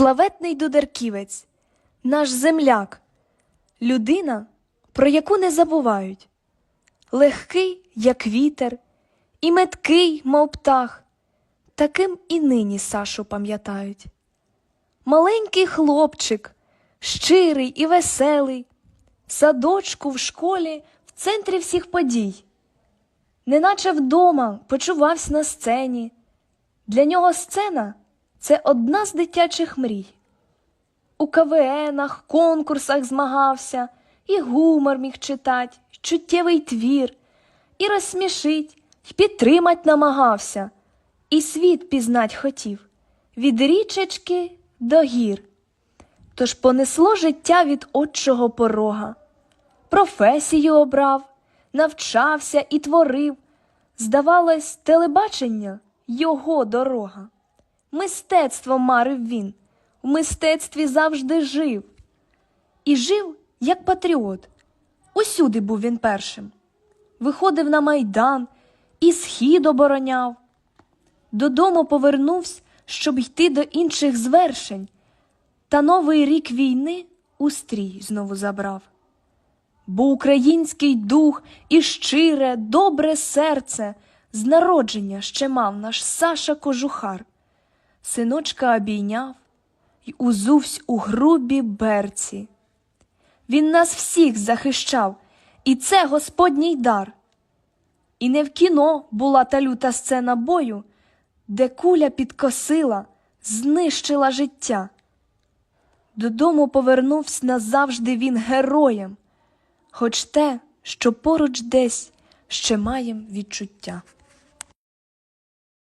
славетний дударківець, наш земляк, людина, про яку не забувають, легкий, як вітер, і меткий, мов птах, таким і нині Сашу пам'ятають. Маленький хлопчик, щирий і веселий, садочку, в школі, в центрі всіх подій, неначе вдома почувався на сцені. Для нього сцена це одна з дитячих мрій. У КВНах, конкурсах змагався, і гумор міг читать, чуттєвий твір, і розсмішить, і підтримать намагався, і світ пізнать хотів від річечки до гір. Тож понесло життя від отчого порога, професію обрав, навчався і творив. Здавалось, телебачення його дорога. Мистецтво марив він, в мистецтві завжди жив. І жив як патріот. Усюди був він першим. Виходив на майдан і схід обороняв. Додому повернувся, щоб йти до інших звершень, та новий рік війни у стрій знову забрав. Бо український дух і щире, добре серце з народження ще мав наш Саша Кожухар. Синочка обійняв й узувсь у грубі берці. Він нас всіх захищав, і це Господній дар. І не в кіно була та люта сцена бою, де куля підкосила, знищила життя. Додому повернувся назавжди він героєм, хоч те, що поруч десь ще маєм відчуття.